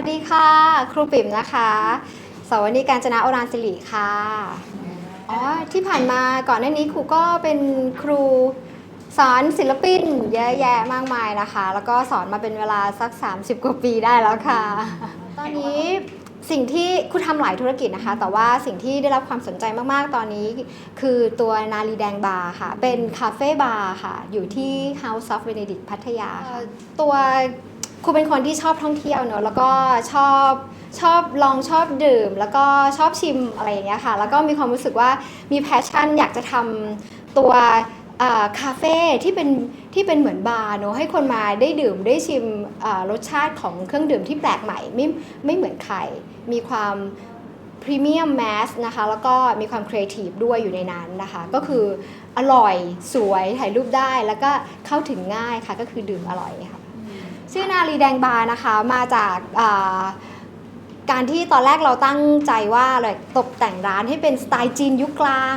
วัสดีค่ะ ครูปิ่มนะคะสวัสดีการจนาโอรานสิริค่ะอ๋อที่ผ่านมาก่อนหน้านี้ครูก็เป็นครูสอนศิลปินเยอะแยะมากมายนะคะ แล้วก็สอนมาเป็นเวลาสัก 30 กว่าปีได้แล้วค่ะ ตอนนี้สิ่งที่ครูทำหลายธุรกิจนะคะ แต่ว่าสิ่งที่ได้รับความสนใจมาก ๆ ตอนนี้ คือตัวนาลีแดงบาร์ค่ะ เป็นคาเฟ่บาร์ค่ะ อยู่ที่ House of Benedict พัทยาค่ะตัว ครูเป็นคนที่ชอบท่องเที่ยวเนอะแล้วก็ชอบชอบลองชอบดื่ม แล้วก็ชอบชิมอะไรอย่างเงี้ยค่ะ แล้วก็มีความรู้สึกว่ามีแพชชั่นอยากจะทำตัวคาเฟ่ที่เป็นที่เป็นเหมือนบาร์เนอะให้คนมาได้ดื่มได้ชิมรสชาติของเครื่องดื่มที่แปลกใหม่ไม่ไม่เหมือนใครมีความพรีเมียมแมสนะคะแล้วก็มีความครีเอทีฟด้วยอยู่ในนั้นนะคะ ก็คืออร่อยสวยถ่ายรูปได้แล้วก็เข้าถึงง่ายค่ะ ก็คือดื่มอร่อยค่ะ ชื่อนาลีแดงบาร์นะคะมาจากาการที่ตอนแรกเราตั้งใจว่าเลยตกแต่งร้านให้เป็นสไตล์จีนยุคกลาง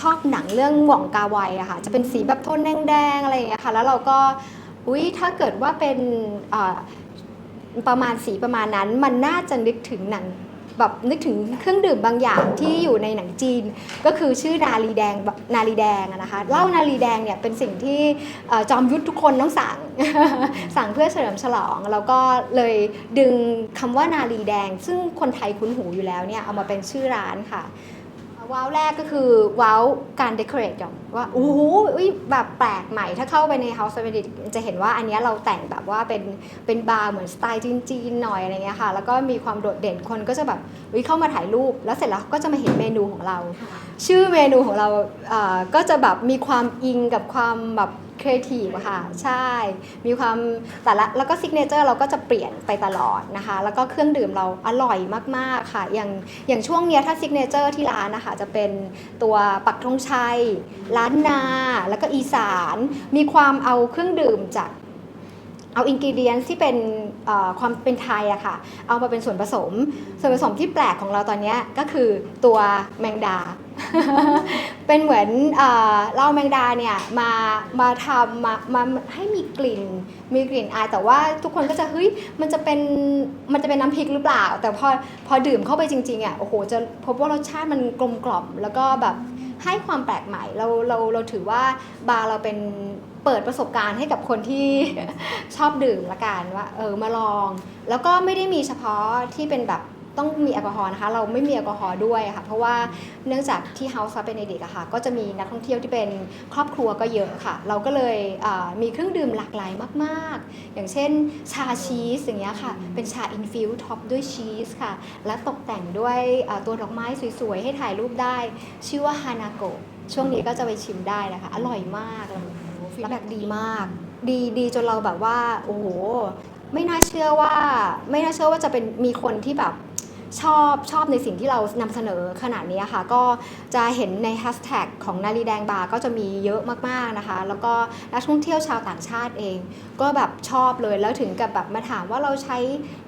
ชอบหนังเรื่องหว่องกาไวอะค่ะจะเป็นสีแบบโทนแดงๆอะไรอย่างเงี้ยค่ะแล้วเราก็อุ้ยถ้าเกิดว่าเป็นประมาณสีประมาณนั้น มันน่าจะนึกถึงหนัง แบบนึกถึงเครื่องดื่มบางอย่างที่อยู่ในหนังจีน ก็คือชื่อนาลีแดงนาลีแดงนะคะเหล้านาลีแดงเนี่ยเป็นสิ่งที่จอมยุทธทุกคนต้องสั่งสั่งเพื่อเฉลิมฉลอง แล้วก็เลยดึงคำว่านาลีแดง ซึ่งคนไทยคุ้นหูอยู่แล้วเนี่ยเอามาเป็นชื่อร้านค่ะ ว้าวแรกก็คือว้าวการเดคอเรทก่อนว่าโอ้โหอุ๊ยแบบแปลกใหม่ถ้าเข้าไปใน House of Benedict จะเห็นว่าอันเนี้ยเราแต่งแบบว่าเป็นเป็นบาร์เหมือนสไตล์จีนๆหน่อยอะไรเงี้ยค่ะ แล้วก็มีความโดดเด่นคนก็จะแบบวิเข้ามาถ่ายรูป แล้วเสร็จแล้วก็จะมาเห็นเมนูของเรา ชื่อเมนูของเราเอ่อก็จะแบบมีความอิงกับความแบบ ครีเอทีฟค่ะ ใช่ มีความแต่ละแล้วก็ซิกเนเจอร์เราก็จะเปลี่ยนไปตลอดนะคะ แล้วก็เครื่องดื่มเราอร่อยมาก ๆ ค่ะ อย่างอย่างช่วงเนี้ยถ้าซิกเนเจอร์ที่ร้านนะคะ จะเป็นตัวปักธงชัย ล้านนา แล้วก็อีสาน มีความเอาเครื่องดื่มจาก เอาอินกิเดียนที่เป็นความเป็นไทยอะค่ะ เอามาเป็นส่วนผสม ส่วนผสมที่แปลกของเราตอนนี้ก็คือตัวแมงดา เป็นเหมือนเอ่าแมงดาเนี่ยมามาทำมามาให้มีกลิ่น มีกลิ่นอายแต่ว่าทุกคนก็จะเฮ้ยมันจะเป็นมันจะเป็นน้ำพริกหรือเปล่า แต่พอพอดื่มเข้าไปจริงๆอะโอ้โหจะพบว่ารสชาติมันกลมกล่อม แล้วก็แบบให้ความแปลกใหม่เราเราเราถือว่าบาร์เราเป็น เปิดประสบการณ์ให้กับคนที่ ชอบดื่มละกันว่าเออมาลอง แล้วก็ไม่ได้มีเฉพาะที่เป็นแบบต้องมีแอลกอฮอล์นะคะ เราไม่มีแอลกอฮอล์ด้วยค่ะ เพราะว่าเนื่องจากที่ House of Benedict อะค่ะ ก็จะมีนักท่องเที่ยวที่เป็นครอบครัวก็เยอะค่ะ เราก็เลยเมีเครื่องดื่มหลากหลายมาก ๆ อย่างเช่นชาชีสอย่างเงี้ยค่ะ เป็นชาอินฟิวท็อปด้วยชีสค่ะ และตกแต่งด้วยตัวดอกไม้สวย ๆ ให้ถ่ายรูปได้ ชื่อว่าฮานาโกะช่วงนี้ก็จะไปชิมได้นะคะ อร่อยมากเลย ฟีดแบ็ดีมาก ดีดีจนเราแบบว่า โอ้โห ไม่น่าเชื่อว่า ไม่น่าเชื่อว่าจะเป็นมีคนที่แบบชอบชอบในสิ่งที่เรานำเสนอขนาดนี้ค่ะ ก็จะเห็นในแฮชแท็กของนาลีแดงบาร์ก็จะมีเยอะมากๆนะคะ แล้วก็นักท่องเที่ยวชาวต่างชาติเอง ก็แบบชอบเลยแล้วถึงกับแบบมาถามว่าเราใช้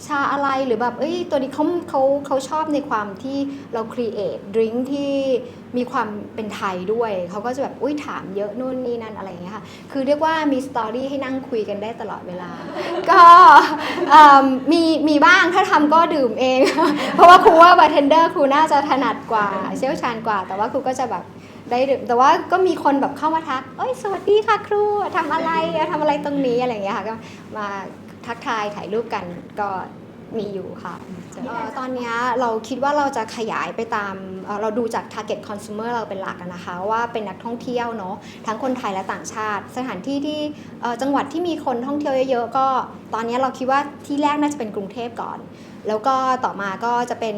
ชาอะไรหรือแบบเอ้ยตัวนี้เขาเขาเขาชอบในความที่เราครีเอทดริงที่ มีความเป็นไทยด้วย เขาก็จะแบบอุ้ยถามเยอะนู่นนี่นั่นอะไรอย่างเงี้ยค่ะ คือเรียกว่ามีสตอรี่ให้นั่งคุยกันได้ตลอดเวลา ก็มีมีบ้างถ้าทำก็ดื่มเอง เพราะว่าครูว่าบาร์เทนเดอร์ครูน่าจะถนัดกว่า เชี่ยวชาญกว่า แต่ว่าครูก็จะแบบได้ดื่มแต่ว่าก็มีคนแบบเข้ามาทักเอ้ยสวัสดีค่ะครูทำอะไรทำอะไรตรงนี้อะไรอย่างเงี้ยค่ะก็มาทักทายถ่ายรูปกันก็ มีอยู่ค่ะเอ่อตอนเนี้ยเราคิดว่าเราจะขยายไปตามเอ่อเราดูจาก target consumer เราเป็นหลักอะนะคะว่าเป็นนักท่องเที่ยวเนาะทั้งคนไทยและต่างชาติ สถานที่ที่เอ่อจังหวัดที่มีคนท่องเที่ยวเยอะๆก็ ตอนเนี้ยเราคิดว่าที่แรกน่าจะเป็นกรุงเทพก่อน แล้วก็ต่อมาก็จะเป็น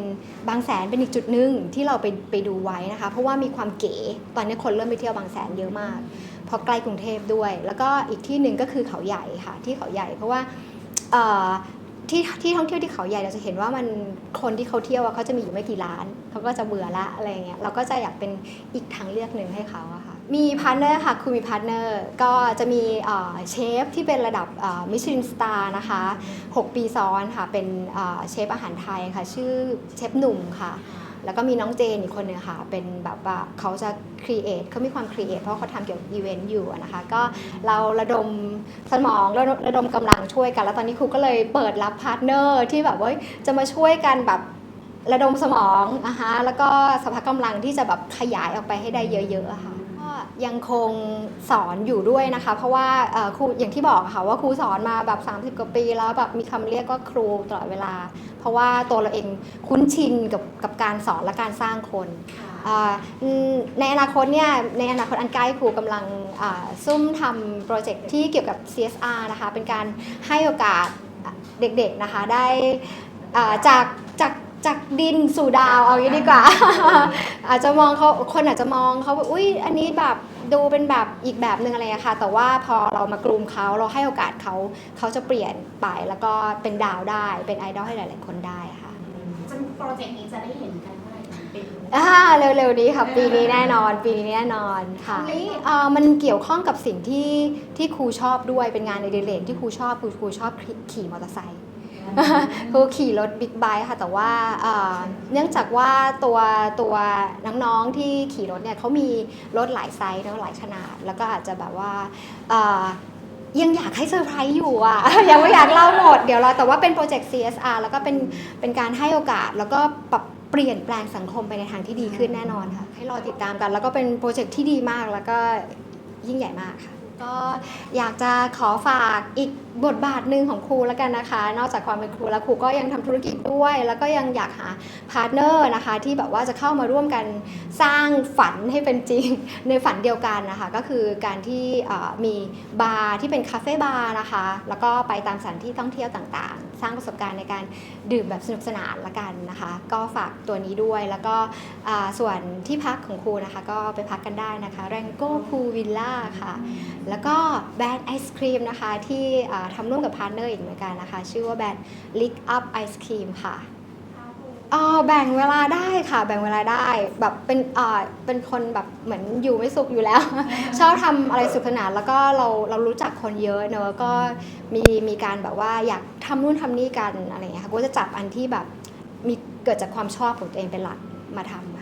บางแสนเป็นอีกจุดหนึ่งที่เราไปไปดูไว้นะคะ เพราะว่ามีความเก๋ตอนนี้คนเริ่มไปเที่ยวบางแสนเยอะมากเพราะใกล้กรุงเทพด้วย แล้วก็อีกที่หนึ่งก็คือเขาใหญ่ค่ะที่เขาใหญ่เพราะว่าเอ่อ ที่ที่ท่องเที่ยวที่เขาใหญ่เราจะเห็นว่ามันคนที่เขาเที่ยวอะเขาจะมีอยู่ไม่กี่ร้านเขาก็จะเบื่อละอะไรเงี้ยเราก็จะอยากเป็นอีกทางเลือกหนึ่งให้เขาอะค่ะมีพาร์ทเนอร์ค่ะคือมีพาร์ทเนอร์ก็จะมีเชฟที่เป็นระดับมิชลินสตาร์นะคะ 6 ปีซ้อนค่ะเป็นเชฟอาหารไทยค่ะ ชื่อเชฟหนุ่มค่ะ แล้วก็มีน้องเจนอีกคนหนึ่งค่ะ เป็นแบบว่าเขาจะครีเอทเขามีความครีเอทเพราะเขาทำเกี่ยวกับอีเวนต์อยู่นะคะ ก็เราระดมสมองระดมระดมกำลังช่วยกัน แล้วตอนนี้ครูก็เลยเปิดรับพาร์ทเนอร์ที่แบบว่าจะมาช่วยกันแบบระดมสมองนะคะแล้วก็สภาพกำลังที่จะแบบขยายออกไปให้ได้เยอะๆค่ะ ยังคงสอนอยู่ด้วยนะคะ เพราะว่าเอ่อครูอย่างที่บอกอะค่ะว่าครูสอนมาแบบ 30 กว่าปีแล้วแบบมีคำเรียกว่าครูตลอดเวลา เพราะว่าตัวเราเองคุ้นชินกับกับการสอนและการสร้างคนอ่าอืมในอนาคตเนี่ยในอนาคตอันใกล้ครูกำลังอ่าซุ่มทำโปรเจกต์ที่เกี่ยวกับ CSR นะคะ เป็นการให้โอกาสเด็กๆนะคะได้อ่าจาก จากจากดินสู่ดาวเอาอย่างนี้ดีกว่า อาจจะมองเขาคนอาจจะมองเขาว่าอุ้ยอันนี้แบบดูเป็นแบบอีกแบบหนึ่งอะไรอะค่ะ แต่ว่าพอเรามากลุ่มเขาเราให้โอกาสเขาเขาจะเปลี่ยนไปแล้วก็เป็นดาวได้เป็นไอดอลให้หลาย ๆ คนได้ค่ะจนโปรเจกต์นี้จะได้เห็นกันเมื่อไหร่คะเป็นอ่าเร็วๆนี้ค่ะปีนี้แน่นอน ปีนี้แน่นอนค่ะนี่เอ่อมันเกี่ยวข้องกับสิ่งที่ที่ครูชอบด้วยเป็นงานในเดเรกที่ครูชอบคือครูชอบขี่มอเตอร์ไซค์ ครูขี่รถบิ๊กไบค์ค่ะแต่ว่าเนื่องจากว่าตัวตัวน้องๆที่ขี่รถเนี่ยเขามีรถหลายไซส์แล้วหลายขนาด แล้วก็อาจจะแบบว่ายังอยากให้เซอร์ไพรส์อยู่อะ ยังไม่อยากเล่าหมด เดี๋ยวเราแต่ว่าเป็นโปรเจกต์ CSR แล้วก็เป็นเป็นการให้โอกาส แล้วก็ปรับเปลี่ยนแปลงสังคมไปในทางที่ดีขึ้นแน่นอนค่ะ ให้รอติดตามกัน แล้วก็เป็นโปรเจกต์ที่ดีมากแล้วก็ยิ่งใหญ่มากค่ะ ก็อยากจะขอฝากอีกบทบาทหนึ่งของครูแล้วกันนะคะ นอกจากความเป็นครูแล้วครูก็ยังทำธุรกิจด้วย แล้วก็ยังอยากหาพาร์ทเนอร์นะคะ ที่แบบว่าจะเข้ามาร่วมกันสร้างฝันให้เป็นจริงในฝันเดียวกันนะคะ ก็คือการที่มีบาร์ที่เป็นคาเฟ่บาร์นะคะ แล้วก็ไปตามสถานที่ท่องเที่ยวต่างๆ สร้างประสบการณ์ในการดื่มแบบสนุกสนานละกันนะคะ ก็ฝากตัวนี้ด้วยแล้วก็อ่าส่วนที่พักของครูนะคะ ก็ไปพักกันได้นะคะแรงโก้พูวิลล่าค่ะ แล้วก็แบรนด์ไอศครีมนะคะ ที่อ่าทำร่วมกับพาร์ทเนอร์อีกเหมือนกันนะคะ ชื่อว่าแบรนด์ Lick Up Ice Cream ค่ะอ๋อแบ่งเวลาได้ค่ะ แบ่งเวลาได้แบบเป็นอ่าเป็นคนแบบเหมือนอยู่ไม่สุขอยู่แล้ว ชอบทำอะไรสุขสนานแล้วก็เราเรารู้จักคนเยอะเนอะก็มีมีการแบบว่าอยาก ทำนู่นทำนี่กันอะไรเงี้ยค่ะก็จะจับอันที่แบบมีเกิดจากความชอบของตัวเองเป็นหลักมาทำค่ะ